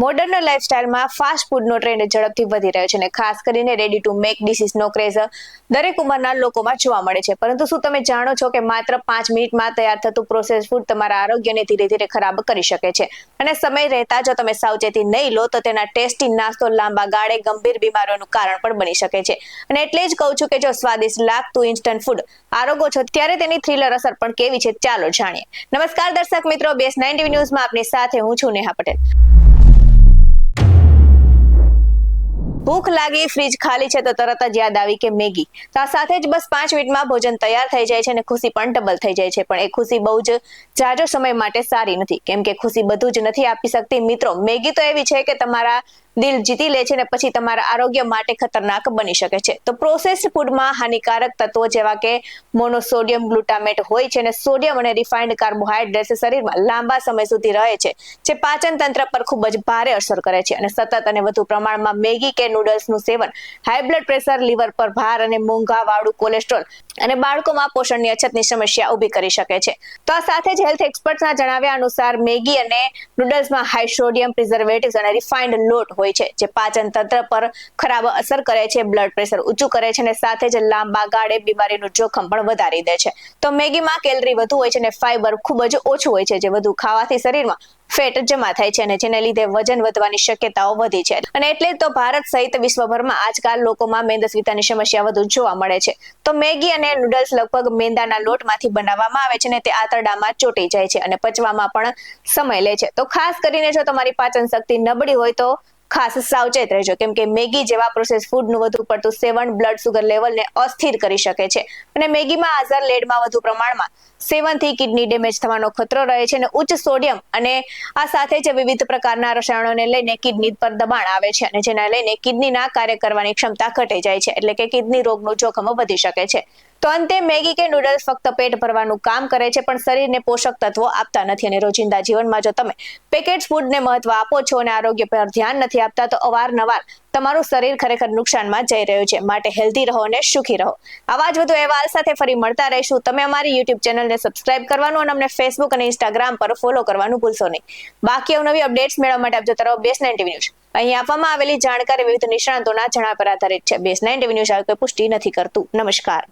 Modern લાઇફસ્ટાઇલમાં fast ફૂડનો trend ઝડપથી વધી રહ્યો છે અને ખાસ કરીને રેડી ટુ મેક ડિશિસનો ક્રેઝ દરેક ઉંમરના લોકોમાં જોવા મળે છે. પરંતુ શું તમે જાણો છો કે માત્ર પાંચ મિનિટમાં તૈયાર થતું પ્રોસેસ ફૂડ તમારા આરોગ્યને ધીરે ધીરે ખરાબ કરી શકે છે? અને સમય રહેતા જો તમે સાવચેતી નહીં લો તો તેના ટેસ્ટી નાસ્તો લાંબા ગાળે ગંભીર બીમારીઓનું કારણ પણ બની શકે છે. અને એટલે જ કહું છું કે જો સ્વાદિષ્ટ લાગતું ઇન્સ્ટન્ટ ફૂડ આરોગો છો, ત્યારે તેની થ્રિલર અસર પણ કેવી છે ચાલો જાણીએ. નમસ્કાર દર્શક મિત્રો, બેસ નાઇન ટીવી ન્યૂઝમાં આપની સાથે હું છું નેહા પટેલ. ભૂખ લાગી, ફ્રીજ ખાલી છે તો તરત જ યાદ આવી કે મેગી. તો આ સાથે જ બસ પાંચ મિનિટમાં ભોજન તૈયાર થઈ જાય છે અને ખુશી પણ ડબલ થઈ જાય છે. પણ એ ખુશી બહુ જ જાજો સમય માટે સારી નથી. કેમ કે ખુશી બધું જ નથી આપી શકતી. મિત્રો, મેગી તો એવી છે કે તમારા દિલ જીતી લે છે અને પછી તમારા આરોગ્ય માટે ખતરનાક બની શકે છે. તો પ્રોસેસ્ડ ફૂડમાં હાનિકારક તત્વો જેવા કે મોનોસોડિયમ ગ્લુટામેટ હોય છે અને સોડિયમ અને રિફાઇન્ડ કાર્બોહાઈડ્રેટ્સ શરીરમાં લાંબા સમય સુધી રહે છે, જે પાચન તંત્ર પર ખૂબ જ ભારે અસર કરે છે અને સતત અને વધુ પ્રમાણમાં મેગી કે નૂડલ્સનું સેવન હાઈ બ્લડ પ્રેશર લીવર પર ભાર અને મોંઘાવાળું કોલેસ્ટ્રોલ અને બાળકોમાં પોષણની અછતની સમસ્યા ઊભી કરી શકે છે. તો આ સાથે જ હેલ્થ એક્સપર્ટ્સના જણાવ્યા અનુસાર મેગી અને નૂડલ્સમાં હાઈ સોડિયમ પ્રિઝર્વેટિવ્સ અને રિફાઇન્ડ લોટ હોય છે, જે પાચન તંત્ર પર ખરાબ અસર કરે છે બ્લડ પ્રેશર ઊંચું કરે છે અને સાથે જ લાંબા ગાળે બીમારીનું જોખમ પણ વધારી દે છે. તો મેગીમાં કેલરી વધુ હોય છે અને ફાઈબર ખૂબ જ ઓછું હોય છે, જે વધુ ખાવાથી શરીરમાં ફેટ જમા થાય છે અને જેને લીધે વજન વધવાની શક્યતાઓ વધી છે. અને એટલે તો ભારત સહિત વિશ્વભરમાં આજકાલ લોકોમાં મેંદસ્વીતાની સમસ્યા વધુ જોવા મળે છે. તો મેગી અને નૂડલ્સ લગભગ મેંદાના લોટમાંથી બનાવવામાં આવે છે અને તે આંતરડામાં ચોટી જાય છે અને પચવામાં પણ સમય લે છે. તો ખાસ કરીને જો તમારી પાચન શક્તિ નબળી હોય તો ખાસ સાવચેત રહેજો. કેમ કે મેગી જેવા પ્રોસેસ ફૂડનું વધુ પડતું સેવન બ્લડ સુગર લેવલને અસ્થિર કરી શકે છે. અને મેગીમાં આઝર લેડમાં વધુ પ્રમાણમાં સેવનથી કિડની ડેમેજ થવાનો ખતરો રહે છે અને ઉચ્ચ સોડિયમ અને આ સાથે જ વિવિધ પ્રકારના રસાયણોને લઈને કિડની પર દબાણ આવે છે અને જેના લઈને કિડનીના કાર્ય કરવાની ક્ષમતા ઘટી જાય છે. એટલે કે કિડની રોગનું જોખમ વધી શકે છે. તો અંતે મેગી કે નૂડલ્સ ફક્ત પેટ ભરવાનું કામ કરે છે, પણ શરીરને પોષક તત્વો આપતા નથી અને રોજિંદા જીવનમાં જો તમે પેકેટ ફૂડને મહત્વ આપો છો અને આરોગ્ય પર ધ્યાન નથી આપતા, તો અવારનવાર તમારું શરીર ખરેખર નુકસાનમાં જઈ રહ્યું છે. માટે હેલ્ધી રહો અને સુખી રહો. આવા જ વધુ અહેવાલ સાથે ફરી મળતા રહીશું. તમે અમારી યુટ્યુબ ચેનલને સબસ્ક્રાઇબ કરવાનું અને અમને ફેસબુક અને ઇન્સ્ટાગ્રામ પર ફોલો કરવાનું ભૂલશો નહીં. બાકી નવી અપડેટ્સ મેળવવા માટે આપજો તરફ બેસ નાઇન ટીવી ન્યૂઝ. અહીં આપવામાં આવેલી જાણકારી વિવિધ નિષ્ણાંતોના જણા પર આધારિત છે. બેસ નાઇન ટીવી ન્યૂઝ આવી કોઈ પુષ્ટિ નથી કરતું. નમસ્કાર.